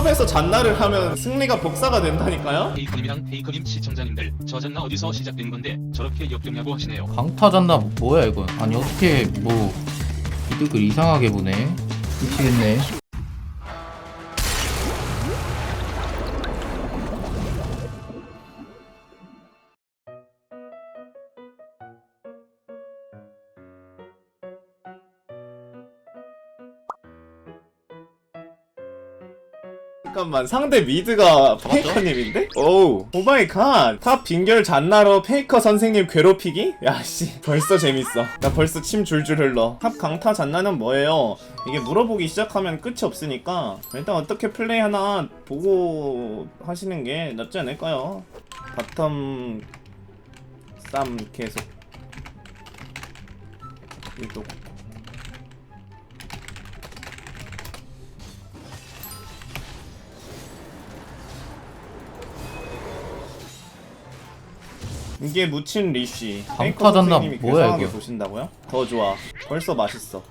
탑에서 잔나를 하면 승리가 복사가 된다니까요? 페이커님이랑 페이커님 시청자님들 저 잔나 어디서 시작된 건데 저렇게 역겹냐고 하시네요. 강타 잔나 뭐야 이거 아니 어떻게 뭐 이득을 이상하게 보네 미치겠네 잠깐만 상대 미드가 페이커님인데? 오우 오마이갓 탑 빙결 잔나로 페이커 선생님 괴롭히기? 야씨 벌써 재밌어 나 벌써 침 줄줄 흘러 탑 강타 잔나는 뭐예요? 이게 물어보기 시작하면 끝이 없으니까 일단 어떻게 플레이 하나 보고 하시는 게 낫지 않을까요? 바텀 쌈 계속 일도 이게 묻힌 리쉬 페이커 강타잔나 선생님이 뭐야, 괴상하게 이거? 보신다고요? 더 좋아 벌써 맛있어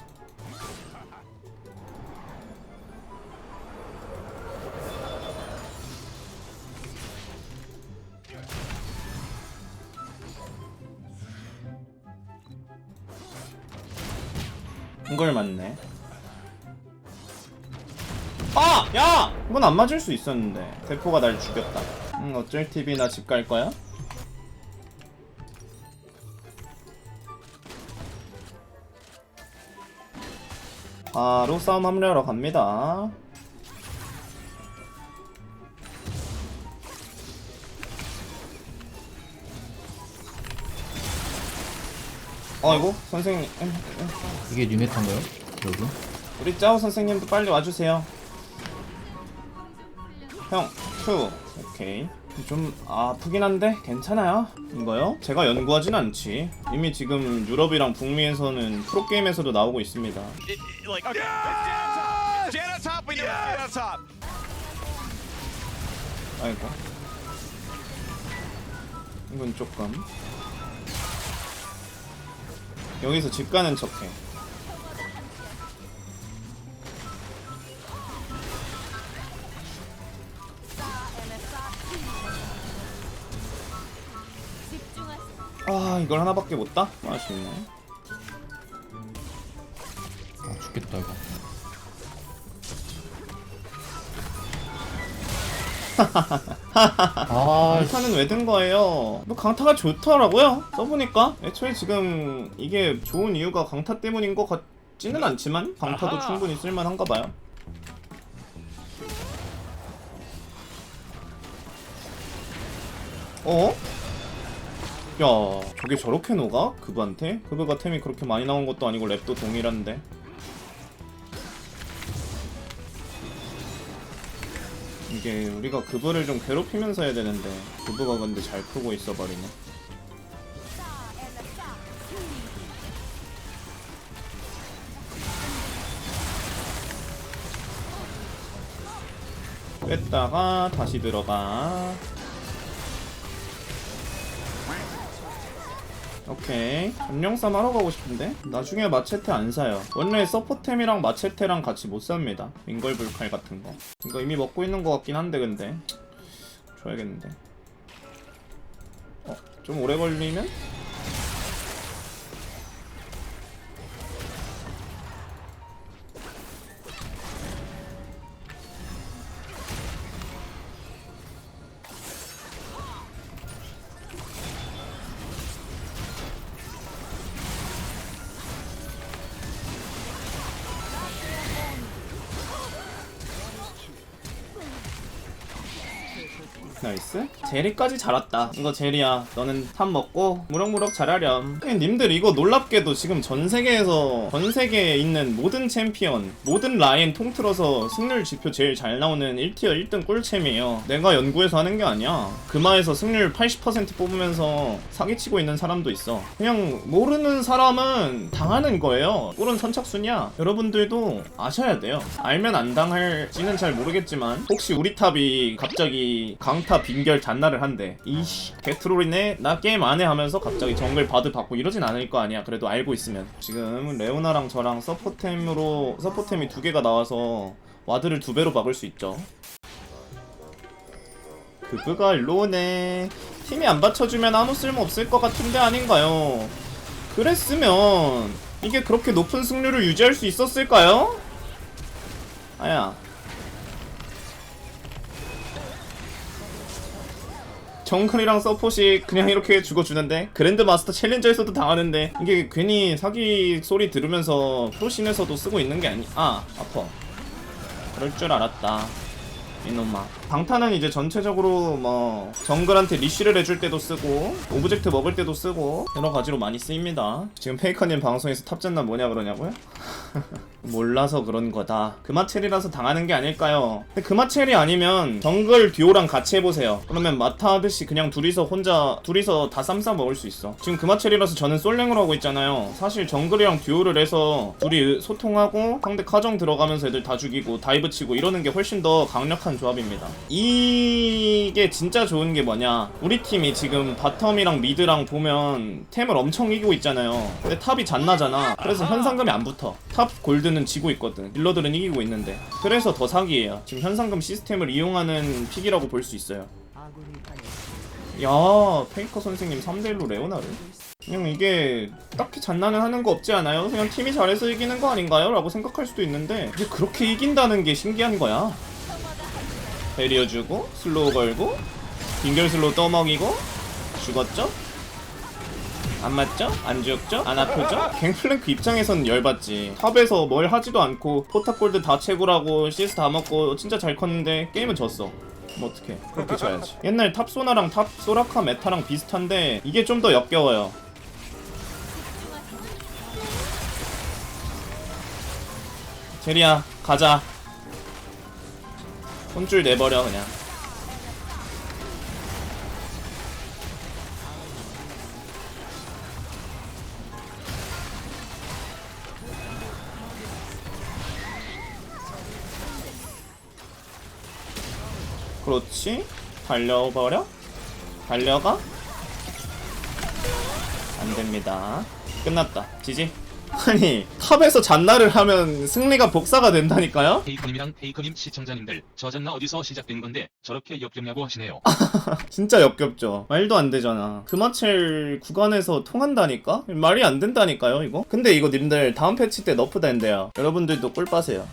이걸 맞네 아! 야! 이건 안 맞을 수 있었는데 대포가 날 죽였다 음 어쩔 TV 나 집 갈 거야? 바로 싸움 합류하러 갑니다 어이구 선생님 음, 음. 이게 뉴메탄가요? 여러분 우리 짜오 선생님도 빨리 와주세요. 형, 투. 오케이. 좀 아프긴 한데 괜찮아요. 이거요? 제가 연구하진 않지. 이미 지금 유럽이랑 북미에서는 프로게임에서도 나오고 있습니다. 아이고. 이건 조금. 여기서 집 가는 척해. 아, 이걸 하나밖에 못 따? 아쉽네. 아 죽겠다 이거 아 강타는 왜 든 거예요? 뭐 강타가 좋더라고요. 써보니까 애초에 지금 이게 좋은 이유가 강타 때문인 것 같지는 않지만 강타도 아하. 충분히 쓸만한가 봐요. 어? 야, 저게 저렇게 녹아? 그브한테? 그브가 템이 그렇게 많이 나온 것도 아니고 랩도 동일한데. 이게 우리가 그브를 좀 괴롭히면서 해야 되는데 그브가 근데 잘 크고 있어 버리네. 뺐다가 다시 들어가. 오케이. 점령싸움 하러 가고 싶은데? 나중에 마체테 안 사요. 원래 서포템이랑 마체테랑 같이 못 삽니다. 윙걸불칼 같은 거. 이거 이미 먹고 있는 거 같긴 한데 근데. 줘야겠는데. 어? 좀 오래 걸리면? 나이스. 제리까지 잘 왔다. 이거 제리야 너는 탑 먹고 무럭무럭 예, 님들 이거 놀랍게도 지금 전세계에서 전세계에 있는 모든 챔피언 모든 라인 통틀어서 승률 지표 제일 잘 나오는 1티어 1등 꿀챔이에요. 내가 연구해서 하는 게 아니야. 금화에서 승률 80% 뽑으면서 사기치고 있는 사람도 있어. 그냥 모르는 사람은 당하는 거예요. 꿀은 선착순이야. 여러분들도 아셔야 돼요. 알면 안 당할지는 잘 모르겠지만 혹시 우리 탑이 갑자기 강타 빙결 잔나를 한대 이씨 개트롤이네? 나 게임 안해 하면서 갑자기 정글 바드 받고 이러진 않을 거 아니야 그래도 알고 있으면. 지금 레오나랑 저랑 서포템으로 서포템이 두 개가 나와서 와드를 두 배로 박을 수 있죠. 그브가 일로 오네. 팀이 안 받쳐주면 아무 쓸모 없을 것 같은데 아닌가요? 그랬으면 이게 그렇게 높은 승률을 유지할 수 있었을까요? 아야 정글이랑 서폿이 그냥 이렇게 죽어주는데 그랜드 마스터 챌린저에서도 당하는데 이게 괜히 사기 소리 들으면서 프로신에서도 쓰고 있는 게 아니 아 아파 그럴 줄 알았다 이놈아 방탄은 이제 전체적으로 뭐 정글한테 리쉬를 해줄 때도 쓰고 오브젝트 먹을 때도 쓰고 여러 가지로 많이 쓰입니다. 지금 페이커님 방송에서 탑젠나 뭐냐 그러냐고요? 몰라서 그런 거다. 그마첼이라서 당하는 게 아닐까요? 근데 그마첼이 아니면 정글 듀오랑 같이 해보세요. 그러면 마타 하듯이 그냥 둘이서 혼자 둘이서 다 쌈싸 먹을 수 있어. 지금 그마첼이라서 저는 솔랭으로 하고 있잖아요. 사실 정글이랑 듀오를 해서 둘이 소통하고 상대 카정 들어가면서 애들 다 죽이고 다이브 치고 이러는 게 훨씬 더 강력한 조합입니다 이게 진짜 좋은 게 뭐냐. 우리 팀이 지금 바텀이랑 미드랑 보면 템을 엄청 이기고 있잖아요. 근데 탑이 잔나잖아. 그래서 현상금이 안 붙어. 탑 골드는 지고 있거든. 딜러들은 이기고 있는데. 그래서 더 사기예요. 지금 현상금 시스템을 이용하는 픽이라고 볼 수 있어요. 야 페이커 선생님 3대1로 레오나를? 그냥 이게 딱히 장난을 하는 거 없지 않아요? 그냥 팀이 잘해서 이기는 거 아닌가요? 라고 생각할 수도 있는데 이게 그렇게 이긴다는 게 신기한 거야 베리어 주고 슬로우 걸고 빙결 슬로우 떠먹이고 죽었죠? 안 맞죠? 안 죽죠? 안 아프죠? 갱플랭크 입장에선 열받지 탑에서 뭘 하지도 않고 포탑골드 다 채굴하고 CS 다 먹고 진짜 잘 컸는데 게임은 졌어 뭐 어떡해 그렇게 져야지 옛날 탑소나랑 탑 소라카 메타랑 비슷한데 이게 좀 더 역겨워요 제리야 가자 손줄 내버려 그냥. 그렇지. 달려버려. 달려가. 안됩니다. 끝났다. 지지 아니 탑에서 잔나를 하면 승리가 복사가 된다니까요 페이커님이랑 페이커님 시청자님들 저전나 어디서 시작된 건데 저렇게 역겹냐고 하시네요. 진짜 역겹죠. 말도 안 되잖아. 그마첼 구간에서 통한다니까? 말이 안 된다니까요, 이거? 근데 이거 님들 다음 패치 때 너프 된대요. 여러분들도 꿀 빠세요.